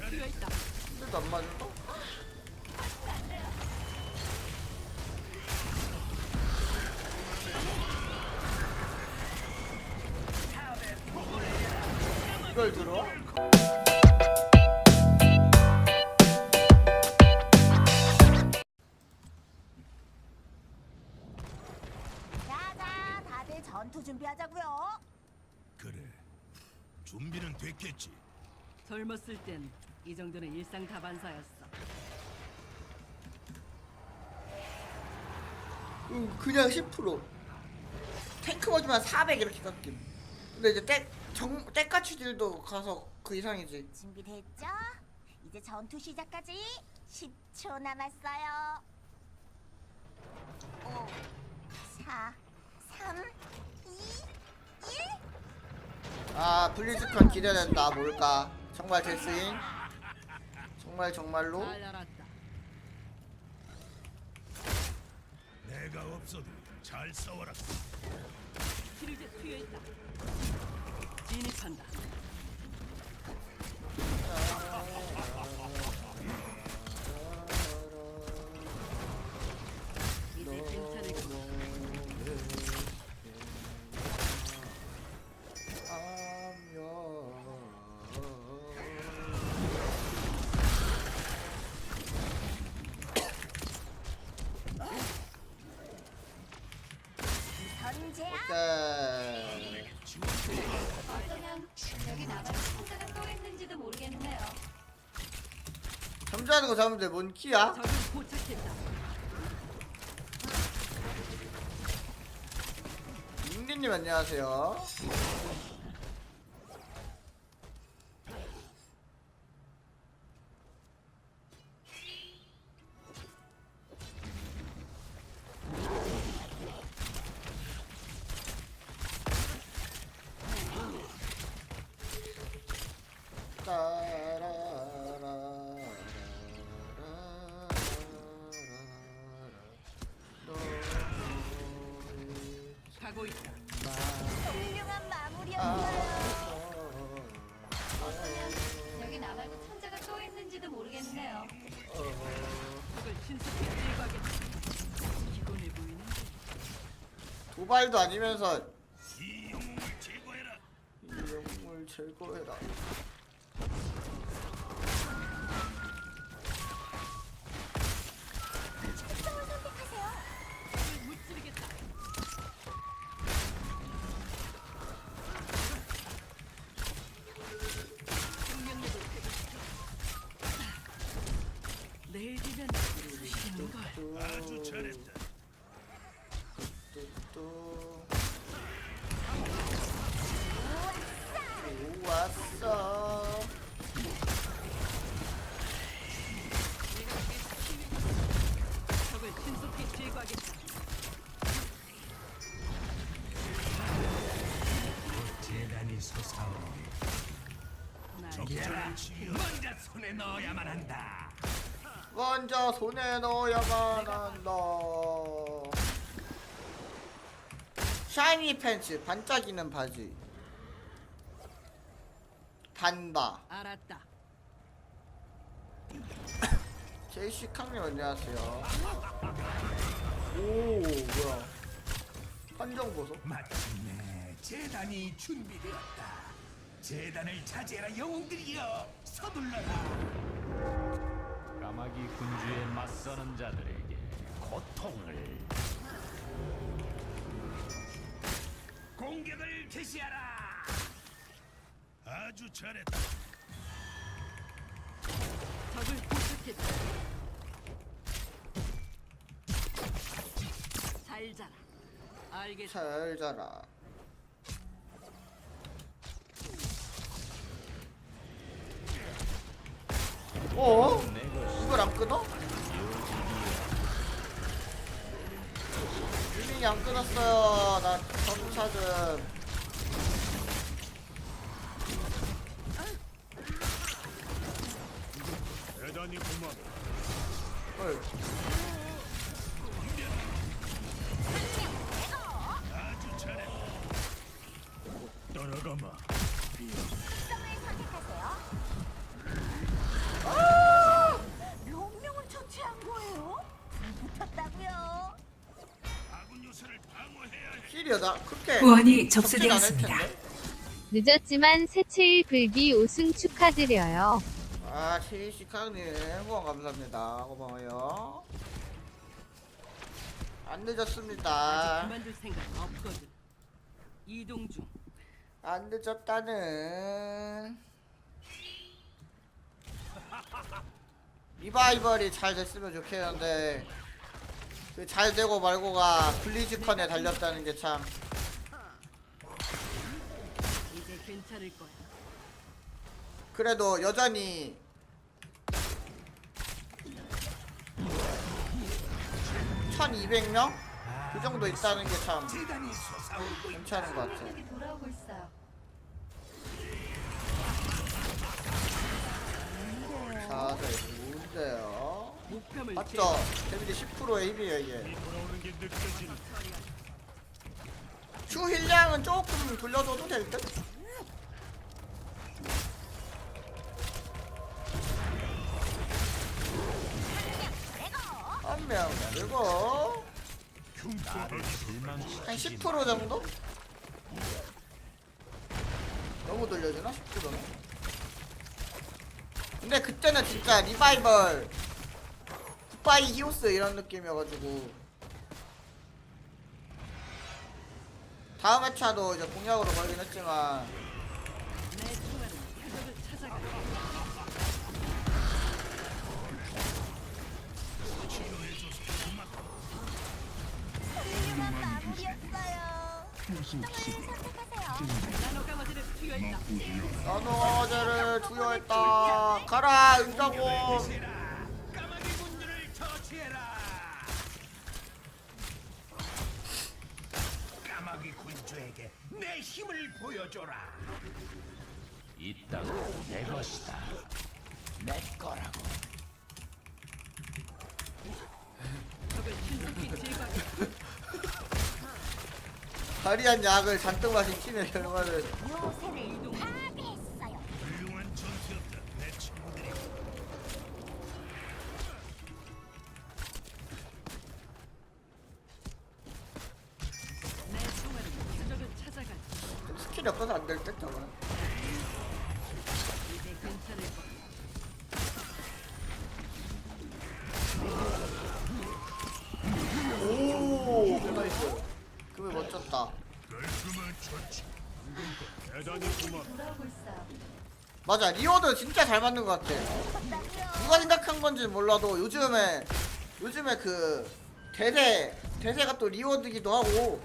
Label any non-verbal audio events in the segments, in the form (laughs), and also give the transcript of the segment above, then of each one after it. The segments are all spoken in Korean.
근데도 안 맞을까? 이걸 들어? 자자, 다들 전투 준비하자고요. 그래. 준비는 됐겠지. 젊었을 땐 이 정도는 일상 다반사였어. 응, 그냥 10% 탱크 맞으면 400 이렇게 깎임 근데 이제 땡, 정, 땡까치들도 가서 그 이상이지 준비됐죠? 이제 전투 시작까지 10초 남았어요. 5, 4, 3, 2, 1. 아 블리즈컨 기대된다 뭘까 정말 데스인 정말 정말로 잘 알았다. 내가 없어도 잘 싸워라. 필요제 투여했다. 진입한다. 잠자는 거 잡으면 돼뭔 키야? 잉리님 안녕하세요 도발도 아니면서 이 영웅을 제거해라. 이 영웅을 제거해라 아주 잘했다. 또 왔어 적을 신속히 제거하겠다. 재단이 솟아오르니 날 적절한 치유. 먼저 손에 넣어야만 한다. 먼저 손에 넣어야만 한다. 샤이니 팬츠 반짝이는 바지. 반바 알았다. 제이씨 캉님 안녕하세요? 오 뭐야. 판정 보소. 마침내 재단이 준비되었다. 재단을 차지해라 영웅들이여. 서둘러라. 까마귀 군주에 맞서는 자들에게 고통을 공격을 개시하라. 아주 잘했다. 적을 포착했다. 잘 자라. 알겠어. 잘 자라 어? 이걸 안 끊어? 유민이 안 끊었어요 나 전차 좀 대단히 고마워. 헐. 오히려 나 그렇게 후원이 적진 않을 접수되었습니다. 늦었지만 새채일 불기 우승 축하드려요. 아 최시카님 후원 감사합니다 고마워요 안 아직 늦었습니다 그만둘 생각 없거든. 이동 중. 안 늦었다는 (laughs) 리바이벌이 잘 됐으면 좋겠는데 그 잘 되고 말고가 블리즈컨에 달렸다는 게 참 이제 괜찮을 거야. 그래도 여전히 (1200명) 그 정도 있다는 게 참. 괜찮은 것 같아 생각이 돌아오고 있어요. 맞죠? 데미지 10%의 힘이에요 이게 추 힐량은 조금 돌려줘도 될 듯? 한 실망시키지 10% 정도? 너무 돌려주나? 10%는? 근데 그때는 진짜 리바이벌 굿바이 히오스 이런 느낌이어가지고 다음 회차도 이제 공약으로 걸긴 했지만. 나노. 나노제를 투여했다 가라 은자고 내 힘을 보여줘라. 이 땅은 내 것이다 내 거라고. 다리한 약을 잔뜩 마신 팀의 결과를 좀 스킬이 없어서 안 될 듯 저거는 이제 괜찮을 거야. 오 나이스 그게 멋졌다. 맞아 리오드 진짜 잘 맞는 것 같아 누가 생각한 건지는 몰라도 요즘에 요즘에 그 대세 대세가 또 리오드기도 하고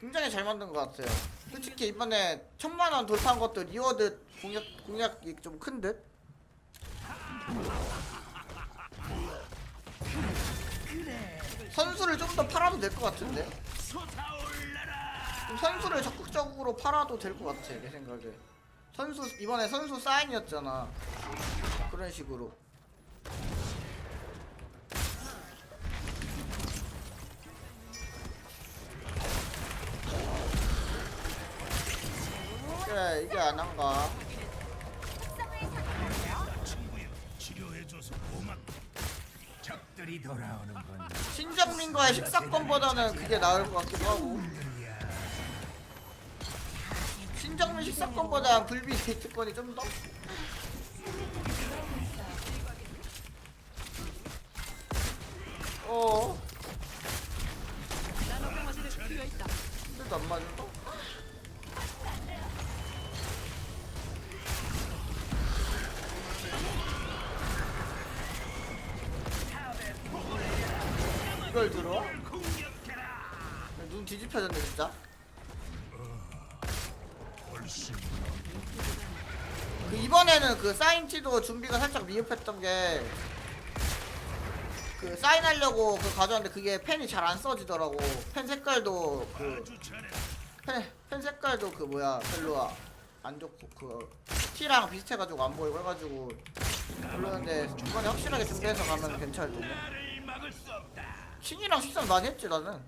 굉장히 잘 만든 것 같아요 솔직히 이번에 천만 원 돌파한 것도 리오드 공약 공약이 좀 큰 듯. 선수를 좀 더 팔아도 될 것 같은데. 좀 선수를 적극적으로 팔아도 될 것 같아 내 생각에. 선수 이번에 선수 사인이었잖아. 그런 식으로. 적들이 돌아오는군. 신정민과의 식사권보다는 그게 나을 것 같기도 하고. 신정민 식사권보다 불비 데이트권이 좀 더. 어. 근데도 안 맞은 거? 이걸 들어? 눈 뒤집혀졌네 진짜. 그 이번에는 그 사인티도 준비가 살짝 미흡했던 게. 그 사인하려고 그 가져왔는데 그게 펜이 잘 안 써지더라고. 펜 색깔도 그 잘해. 펜, 펜 색깔도 그 뭐야 별로 안 좋고 그 T랑 비슷해가지고 안 보이고 해가지고 별로였는데 이번에 확실하게 준비해서 가면 괜찮을 텐데. 신이랑 식상 많이 했지 나는.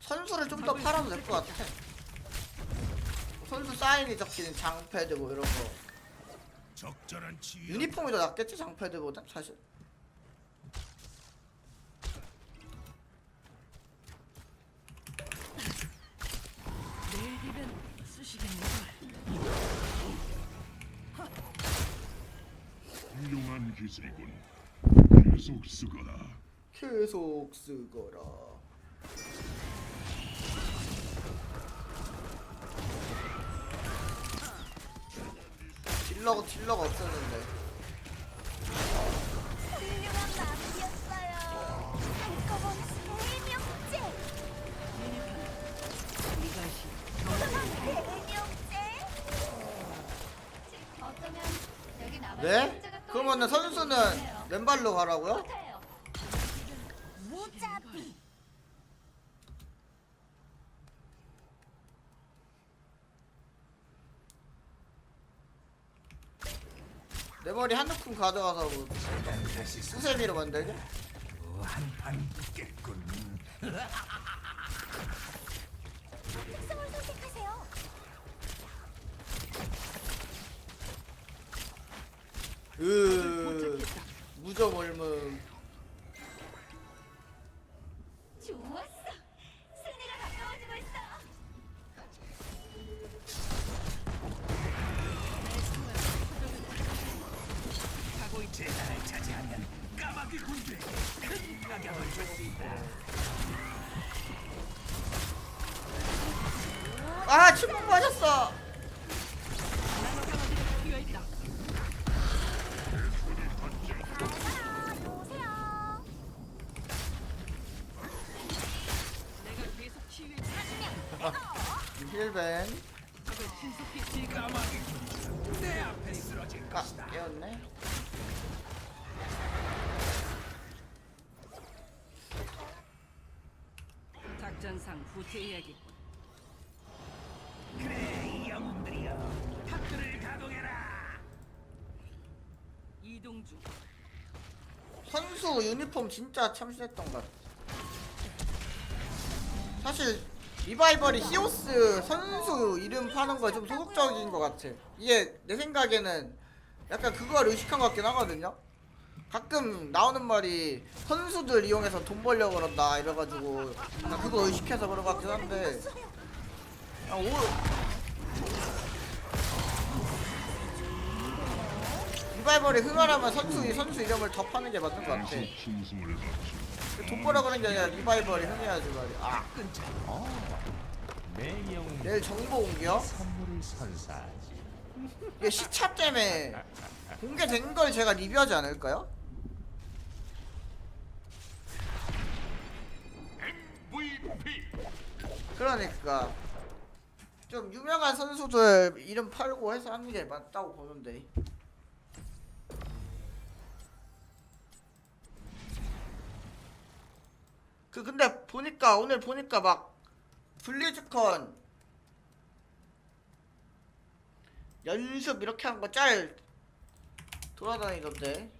선수를 좀 더 팔아도 될 것 같아. 선수 사인이 적힌 장패드 뭐 이런 거. 적절한 유니폼이 더 낫겠지 장패드보다 사실. 내일이면 쓰시겠네 기술이군. 계속 쓰거라. 계속 쓰거라. 딜러고 딜러가 없었는데. 훌륭한 마무리였어요. 한꺼번에 대명제. 이것이 대명제. 어쩌면 여기 나만 네? 그러면은 선수는 왼발로 가라고요? 내 머리 한 움큼 가져가서 뭐 수세미로 만들게? 한판 붙겠군. (laughs) (laughs) 특성을 선택하세요. 으 무적 얼음 좋았어. 승리가 가까워지고 있어. 제단을 차지하면 까마귀 군대에 큰 타격을 줄 수 있다. 아침 힐벤 아. 깨웠네 작전상 후퇴해야겠군. 그래 이 영웅들이여 탑들을 가동해라. 이동 중. 선수 유니폼 진짜 참신했던 것 같아 사실 리바이벌이 히오스 선수 이름 파는 거 좀 소극적인 것 같아. 이게 내 생각에는 약간 그걸 의식한 것 같긴 하거든요. 가끔 나오는 말이 선수들 이용해서 돈 벌려고 그런다 이래가지고 그거 의식해서 그런 것 같긴 한데. 아, 오... 리바이벌이 흥하려면 선수 선수 이름을 더 파는 게 맞는 것 같아 벌어 그런 게 아니라 리바이벌이 흥해야지 말이야 아내 영웅 내일 정보 공개요? 선물을 선사하지. 이게 시차 때문에 공개된 걸 제가 리뷰하지 않을까요? 그러니까 좀 유명한 선수들 이름 팔고 해서 하는 게 맞다고 보는데 그 근데 보니까 오늘 보니까 막 블리즈컨 연습 이렇게 한 거 짤 돌아다니던데